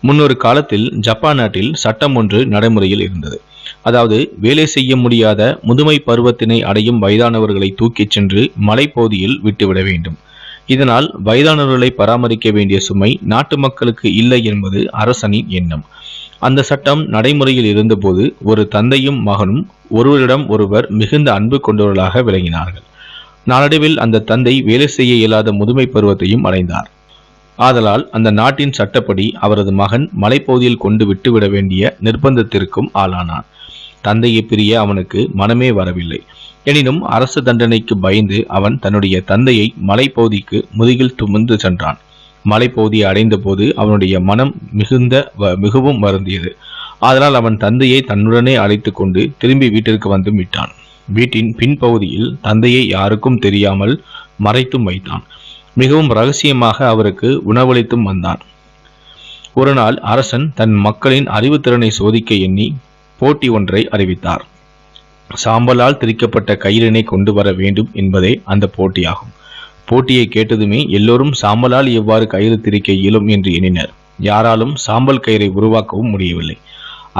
முன்னொரு காலத்தில் ஜப்பான் நாட்டில் சட்டம் ஒன்று நடைமுறையில் இருந்தது. அதாவது வேலை செய்ய முடியாத முதுமை பருவத்தினை அடையும் வயதானவர்களை தூக்கிச் சென்று மலைப்பகுதியில் விட்டுவிட வேண்டும். இதனால் வயதானவர்களை பராமரிக்க வேண்டிய சுமை நாட்டு மக்களுக்கு இல்லை என்பது அரசனின் எண்ணம். அந்த சட்டம் நடைமுறையில் இருந்தபோது ஒரு தந்தையும் மகனும் ஒருவரிடம் ஒருவர் மிகுந்த அன்பு கொண்டவர்களாக விளங்கினார்கள். நாளடைவில் அந்த தந்தை வேலை செய்ய இயலாத முதுமை பருவத்தையும் அடைந்தார். ஆதலால் அந்த நாட்டின் சட்டப்படி அவரது மகன் மலைப்பகுதியில் கொண்டு விட்டுவிட வேண்டிய நிர்பந்தத்திற்கும் ஆளானான். தந்தையை பிரிய அவனுக்கு மனமே வரவில்லை. எனினும் அரசு தண்டனைக்கு பயந்து அவன் தன்னுடைய தந்தையை மலைப்பகுதிக்கு முதுகில் துமிந்து சென்றான். மலைப்பகுதியை அடைந்த போது அவனுடைய மனம் மிகுந்த மிகவும் வருந்தியது. அதனால் அவன் தந்தையை தன்னுடனே அழைத்து கொண்டு திரும்பி வீட்டிற்கு வந்து விட்டான். வீட்டின் பின்பகுதியில் தந்தையை யாருக்கும் தெரியாமல் மறைத்தும் வைத்தான். மிகவும் ரகசியமாக அவருக்கு உணவளித்தும் வந்தான். ஒரு நாள் அரசன் தன் மக்களின் அறிவுத்திறனை சோதிக்க எண்ணி போட்டி ஒன்றை அறிவித்தார். சாம்பலால் திரிக்கப்பட்ட கயிறினை கொண்டு வர வேண்டும் என்பதே அந்த போட்டியாகும். போட்டியை கேட்டதுமே எல்லோரும் சாம்பலால் எவ்வாறு கயிறு திரிக்க இயலும் என்று எண்ணினர். யாராலும் சாம்பல் கயிறை உருவாக்கவும் முடியவில்லை.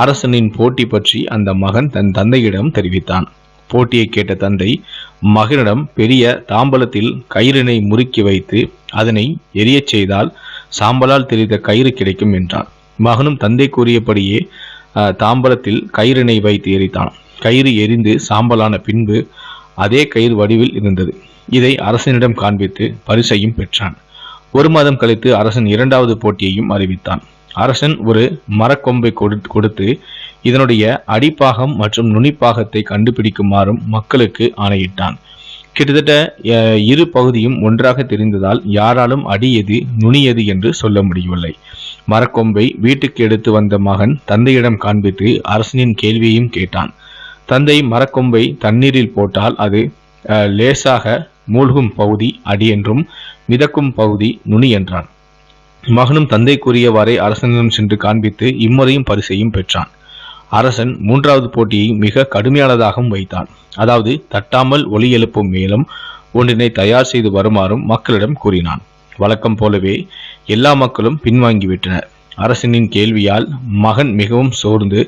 அரசனின் போட்டி பற்றி அந்த மகன் தன் தந்தையிடம் தெரிவித்தான். போட்டியை கேட்ட தந்தை மகனிடம் பெரிய தாம்பலத்தில் கயிறினை முறுக்கி வைத்து அதனை எரியச் செய்தால் சாம்பலால் தெரிந்த கயிறு கிடைக்கும் என்றான். மகனும் தந்தை கூறியபடியே தாம்பலத்தில் கயிறினை வைத்து எரித்தான். கயிறு எரிந்து சாம்பலான பின்பு அதே கயிறு வடிவில் இருந்தது. இதை அரசனிடம் காண்பித்து பரிசையும் பெற்றான். ஒரு மாதம் கழித்து அரசன் இரண்டாவது போட்டியையும் அறிவித்தான். அரசன் ஒரு மரக்கொம்பை கொடுத்து இதனுடைய அடிப்பாகம் மற்றும் நுனிப்பாகத்தை கண்டுபிடிக்குமாறும் மக்களுக்கு ஆணையிட்டான். கிட்டத்தட்ட இரு பகுதியும் ஒன்றாக தெரிந்ததால் யாராலும் அடி எது நுனி நுனியது என்று சொல்ல முடியவில்லை. மரக்கொம்பை வீட்டுக்கு எடுத்து வந்த மகன் தந்தையிடம் காண்பித்து அரசனின் கேள்வியையும் கேட்டான். தந்தை மரக்கொம்பை தண்ணீரில் போட்டால் அது லேசாக மூழ்கும் பகுதி அடி என்றும் மிதக்கும் பகுதி நுனி என்றான். மகனும் தந்தை கூறியவாறே அரசனிடம் சென்று காண்பித்து இம்முறையும் பரிசையும் பெற்றான். அரசன் மூன்றாவது போட்டியை மிக கடுமையானதாகவும் வைத்தான். அதாவது தட்டாமல் ஒலி எழுப்பும் மேலும் ஒன்றினை தயார் செய்து வருமாறும் மக்களிடம் கூறினான். வழக்கம் போலவே எல்லா மக்களும் பின்வாங்கிவிட்டனர் அரசனின் கேள்வியால் மகன் மிகவும் சோர்ந்து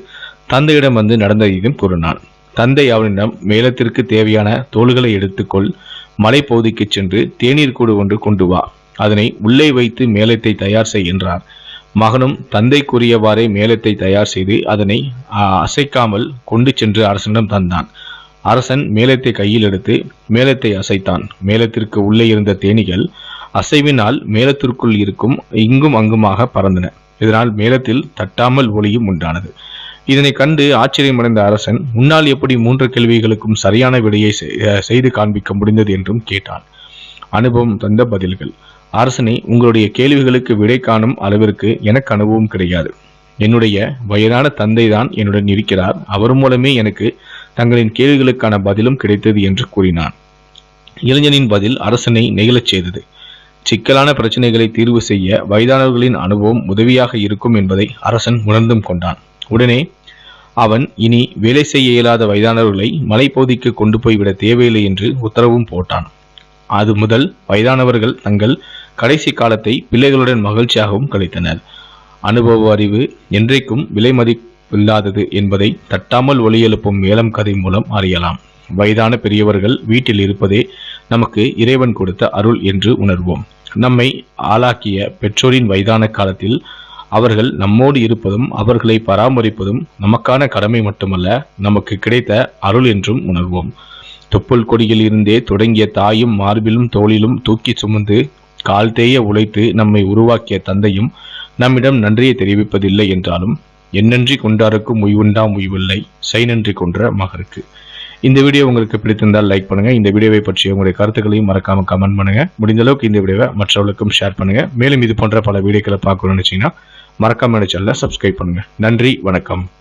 தந்தையிடம் வந்து நடந்ததையும் கூறினான். தந்தை அவனிடம் மேலத்திற்கு தேவையான தோள்களை எடுத்துக்கொள். மலைப்பகுதிக்கு சென்று தேநீர் கூடு ஒன்று கொண்டு வா. அதனை உள்ளே வைத்து மேலத்தை தயார் செய் என்றார். மகனும் தந்தைக்குரியவாறே மேளத்தை தயார் செய்து அதனை அசைக்காமல் கொண்டு சென்று அரசனிடம் தந்தான். அரசன் மேளத்தை கையில் எடுத்து மேளத்தை அசைத்தான். மேளத்திற்கு உள்ளே இருந்த தேனிகள் அசைவினால் மேளத்திற்குள் இருக்கும் இங்கும் அங்குமாக பறந்தன. இதனால் மேளத்தில் தட்டாமல் ஒளியும் உண்டானது. இதனை கண்டு ஆச்சரியமடைந்த அரசன் முன்னால் எப்படி மூன்று கேள்விகளுக்கும் சரியான விடையை செய்து காண்பிக்க முடிந்தது? என்றும் கேட்டான். அனுபவம் தந்த பதில்கள். அரசனை உங்களுடைய கேள்விகளுக்கு விடை காணும் அளவிற்கு எனக்கு அனுபவம் கிடையாது. என்னுடைய வயதான தந்தை தான் என்னுடன் இருக்கிறார். அவர் மூலமே எனக்கு தங்களின் கேள்விகளுக்கான பதிலும் கிடைத்தது என்று கூறினான். இளைஞனின் பதில் அரசனை நெகிழச் செய்தது. சிக்கலான பிரச்சனைகளை தீர்வு செய்ய வயதானவர்களின் அனுபவம் உதவியாக இருக்கும் என்பதை அரசன் உணர்ந்தும் கொண்டான். உடனே அவன் இனி வேலை செய்ய இயலாத வயதானவர்களை மலைப்பகுதிக்கு கொண்டு போய்விட தேவையில்லை என்று உத்தரவும் போட்டான். அது முதல் வயதானவர்கள் தங்கள் கடைசி காலத்தை பிள்ளைகளுடன் மகிழ்ச்சியாகவும் கழித்தனர். அனுபவ அறிவு என்றைக்கும் விலை மதிப்பில்லாதது என்பதை தட்டாமல் ஒளி எழுப்பும் மேலம் கதை மூலம் அறியலாம். வயதான பெரியவர்கள் வீட்டில் இருப்பதே நமக்கு இறைவன் கொடுத்த அருள் என்று உணர்வோம். நம்மை ஆளாக்கிய பெற்றோரின் வயதான காலத்தில் அவர்கள் நம்மோடு இருப்பதும் அவர்களை பராமரிப்பதும் நமக்கான கடமை மட்டுமல்ல நமக்கு கிடைத்த அருள் என்றும் உணர்வோம். தொப்புள் கொடியில் இருந்தே தொடங்கிய தாயும் மார்பிலும் தோளிலும் தூக்கி சுமந்து கால் தேய உழைத்து நம்மை உருவாக்கிய தந்தையும் நம்மிடம் நன்றியை தெரிவிப்பதில்லை என்றாலும் என்னன்றி கொண்டாருக்கும் உய்வுண்டாம் உய்வில்லை செய் நன்றி கொன்ற மகருக்கு. இந்த வீடியோ உங்களுக்கு பிடித்திருந்தால் லைக் பண்ணுங்க. இந்த வீடியோவை பற்றி உங்களுடைய கருத்துக்களையும் மறக்காம கமெண்ட் பண்ணுங்க. முடிந்த அளவுக்கு இந்த வீடியோவை மற்றவர்களுக்கும் ஷேர் பண்ணுங்க. மேலும் இது போன்ற பல வீடியோக்களை பார்க்கணும்னு நினைச்சீங்கன்னா மறக்காம சேனலை சப்ஸ்கிரைப் பண்ணுங்க. நன்றி வணக்கம்.